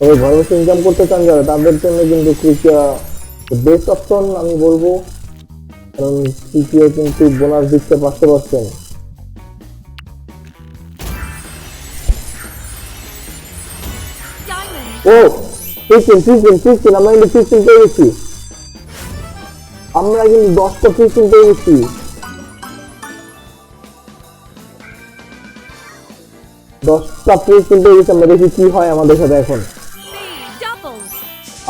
তবে ঘরে ইনকাম করতে চান যারা, তাদের জন্য কিন্তু ক্রিকিয়া বেস্ট অপশন আমি বলব। কারণ ক্রিকিয়া কিন্তু বোনাস দিচ্ছে পাঁচশো পার্সেন্ট ও ফিফটিন ফিফটিন ফিফটিন আমরা কিন্তু ফিফটিন পেয়ে গেছি। আমরা কিন্তু দশটা ফিফটিন পেয়ে গেছি। দশটা ফিফটিন পেয়ে গেছি, আমরা দেখি কি হয় আমাদের সাথে এখন.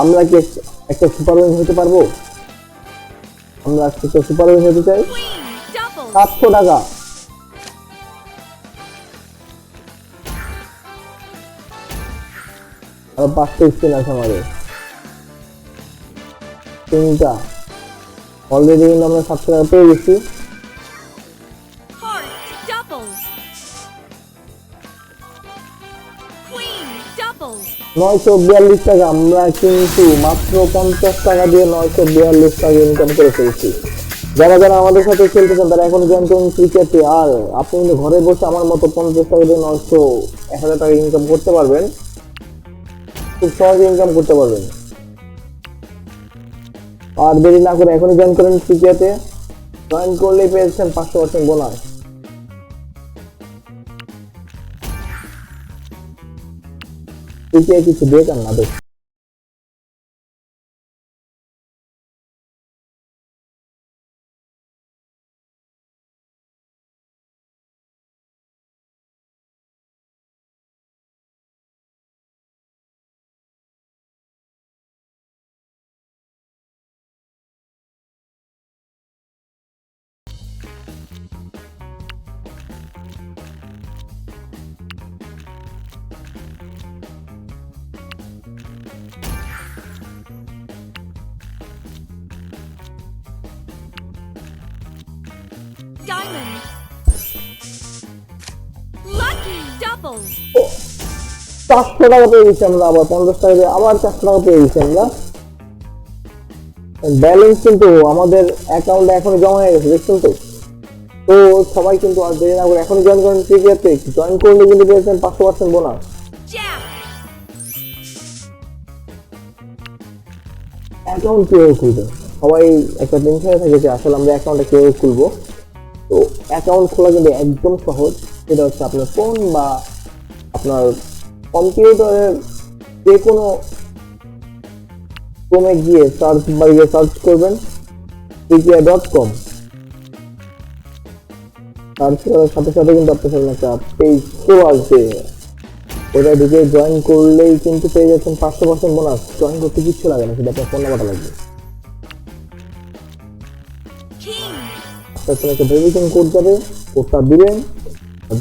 আমরা কি একটা সুপার উইন হতে পারব? আমরা একটা সুপার উইন হতে চাই. সাতশো টাকা। আর পাঁচটা স্পিন আছে আমাদের। তিনটা। অলরেডি কিন্তু আমরা সাতশো টাকা পেয়ে গেছি। নয়শো বিয়াল্লিশ টাকা। আমরা কিন্তু মাত্র পঞ্চাশ টাকা দিয়ে নয়শো বিয়াল্লিশ টাকা ইনকাম করে ফেলছি। যারা যারা আমাদের সাথে খেলতে চান, তারা এখন জয়েন করুন ক্রিকেটে, আর আপনি কিন্তু ঘরে বসে আমার মতো পঞ্চাশ টাকা দিয়ে নয়শো এক হাজার টাকা ইনকাম করতে পারবেন। খুব সহজে ইনকাম করতে পারবেন। আর দেরি না করে এখনই জয়েন করেন ক্রিকেটে। জয়েন করলেই পেয়েছেন পাঁচশো পার্সেন্ট বোনাস ক্রিকেট কিছু বেকার না দেখ চারশো টাকা পেয়ে গেছি আমরা আবার পঞ্চাশ টাকা দিয়ে আবার চারশো টাকা পেয়ে গেছি আমরা ব্যালেন্স কিন্তু আমাদের অ্যাকাউন্টে জমা হয়ে গেছে দেখছেন তো? তো সবাই কিন্তু আর দেরি না করে এখনই জয়েন করেন ক্রিকেটে জয়েন করলে কিন্তু পেয়েছেন পাঁচশো পার্সেন্ট বোনাস অ্যাকাউন্ট কীভাবে খুলবে সবাই একটা টেনশনে থাকে যে আসলে আমরা অ্যাকাউন্টটা কীভাবে খুলবো। তো অ্যাকাউন্ট খোলা কিন্তু একদম সহজ। সেটা হচ্ছে আপনার ফোন বা আপনার কম্পিউটারের যে কোনো ক্রমে গিয়ে সার্চ বাড়িয়ে সার্চ করবেন পিটিআই ডট কম সার্চ করার সাথে সাথে কিন্তু আপনার সামনে একটা পেজ শো আসবে। ওটা ঢুকে জয়েন করলেই কিন্তু পেয়ে যাচ্ছেন পাঁচশো পার্সেন্ট বোনাস জয়েন করতে কিচ্ছু লাগে না শুধু আপনার ফোন নাম্বারটা লাগবে। একটা ভেরিফিকেশন কোড যাবে কোডটা দিবেন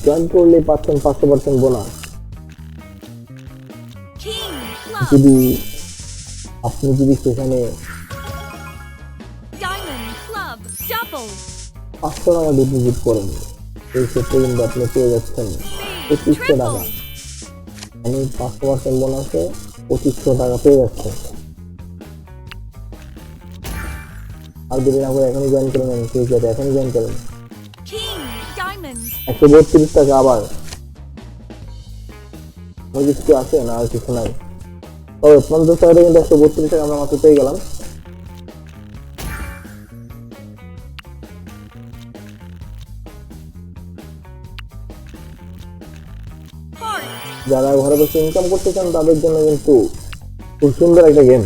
জয়েন করলেই পাচ্ছেন পাঁচশো পার্সেন্ট বোনাস যদি আপনি যদি সেখানে. পাঁচশো টাকা ডিপোজিট করেন, সেই ক্ষেত্রে কিন্তু আপনি পেয়ে যাচ্ছেন পঁচিশশো টাকা. আমি পাঁচশো পার্সেন্ট বোনাসে পঁচিশশো টাকা পেয়ে যাচ্ছেন আর দেরি না করে এখনই জয়েন করে নেন ঠিক আছে এখনই জয়েন করেন King. একশো বত্রিশ টাকা আবার। কিছু আছে না আর কিছু নাই। তবে পঞ্চাশ টাকাটা কিন্তু একশো বত্রিশ টাকা আমরা মাত্র পেয়ে গেলাম। যারা ঘরে বসে ইনকাম করতে চান তাদের জন্য কিন্তু খুব সুন্দর একটা গেম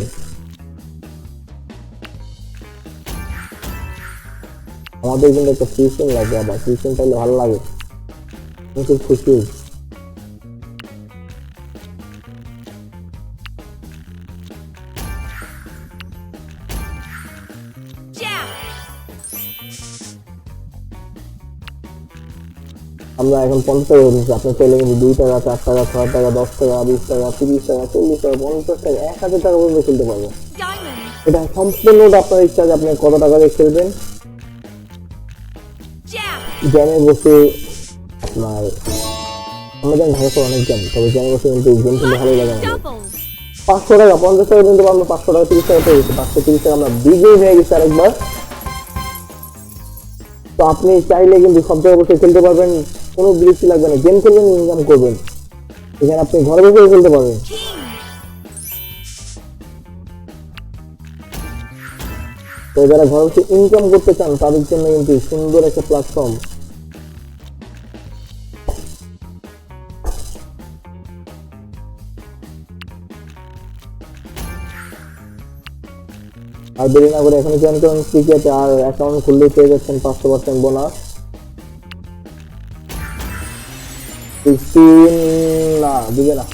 আমাদের কিন্তু একটা টিউশন লাগে আবার। টিউশন পাইলে ভালো লাগে। আমি খুব খুশি। আমরা এখন পঞ্চাশ টাকা করে নিচ্ছি। আপনার চাইলে কিন্তু দুই টাকা চার টাকা ছয় টাকা দশ টাকা বিশ টাকা তিরিশ টাকা চল্লিশ টাকা পঞ্চাশ টাকা এক হাজার টাকা পর্যন্ত খেলতে পারবেন এটা সম্পূর্ণটা আপনার ইচ্ছা যে আপনি কত টাকা দিয়ে খেলবেন. জ্যামে বসে আপনার আমরা জানি ভালো করে অনেক গেম তবে জ্যামে বসে কিন্তু গেম খেলতে ভালোই লাগে না পাঁচশো টাকা, পঞ্চাশ টাকা কিন্তু আমরা পাঁচশো টাকা, তিরিশ টাকা পেয়ে গেছি। পাঁচশো, তিরিশ টাকা আমরা বিগেই হয়ে গেছি আরেকবার। তো আপনি চাইলে কিন্তু সব জায়গায় বসে খেলতে পারবেন, কোনো বৃষ্টি লাগবে না। গেম খেলবেন, ইনকাম করবেন। এখানে আপনি ঘরে বসে খেলতে পারবেন। তো যারা ঘরে বসে ইনকাম করতে চান, তাদের জন্য কিন্তু সুন্দর একটা প্ল্যাটফর্ম আর দেরি না করে এখানে জয়েন করুন ক্রিকেটে আর অ্যাকাউন্ট খুললেই পেয়ে যাচ্ছেন পাঁচশো পার্সেন্ট বোনাস না, দিবে না।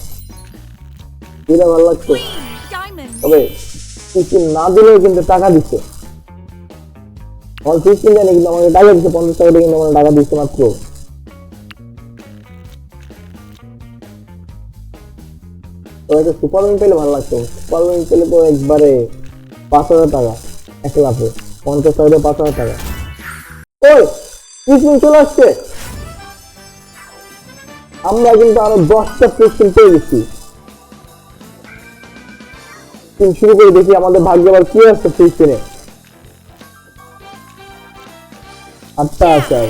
দিলে ভালো লাগছে। তবে না দিলেও কিন্তু টাকা দিচ্ছে। আমার সিক্সটিন দেয়নি কিন্তু আমাকে টাকা দিচ্ছে, পঞ্চাশ টাকা দিয়ে কিন্তু টাকা দিচ্ছে মাত্র। সুপার পেলে ভালো লাগতো। সুপার পেলে তো একবারে পাঁচ হাজার টাকা এক লাফে পঞ্চাশ দিয়ে পাঁচ হাজার টাকা। ওই সিক্সটিন চলে আসছে। আমরা কিন্তু আরও দশটা সিক্সটিন পেয়ে গেছি। শুরু করে দেখি আমাদের ভাগ্যে আবার কি আসছে ফিফটিনে আটটা আছে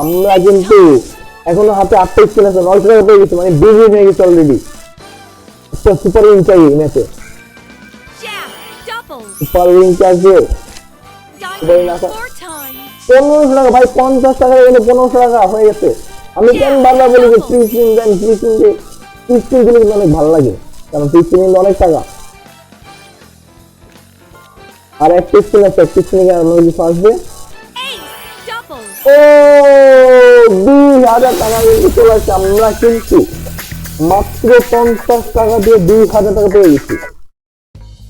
আমরা কিন্তু এখনও হাতে আটটা স্পিন আছে টাকা পেয়ে গেছি মানে বিজি হয়ে গেছে অলরেডি একটা সুপার উইং চাই ম্যাচে সুপার উইং চাইছে. পনেরোশো টাকা ভাই পঞ্চাশ টাকা গেলে পনেরোশো টাকা হয়ে গেছে। আমি কেন বারবার বলি যে ফ্রি স্পিন দেন ফ্রি স্পিন দিয়ে। ফ্রি স্পিন দিলে কিন্তু অনেক ভালো লাগে কারণ ফ্রি স্পিন কিন্তু অনেক টাকা। আর একটা স্পিন আছে একটা স্পিনে আপনার কিছু আসবে. ও, দুই হাজার টাকা কিন্তু চলে আসছে আমরা কিন্তু মাত্র পঞ্চাশ টাকা দিয়ে দুই হাজার টাকা পেয়ে গেছি।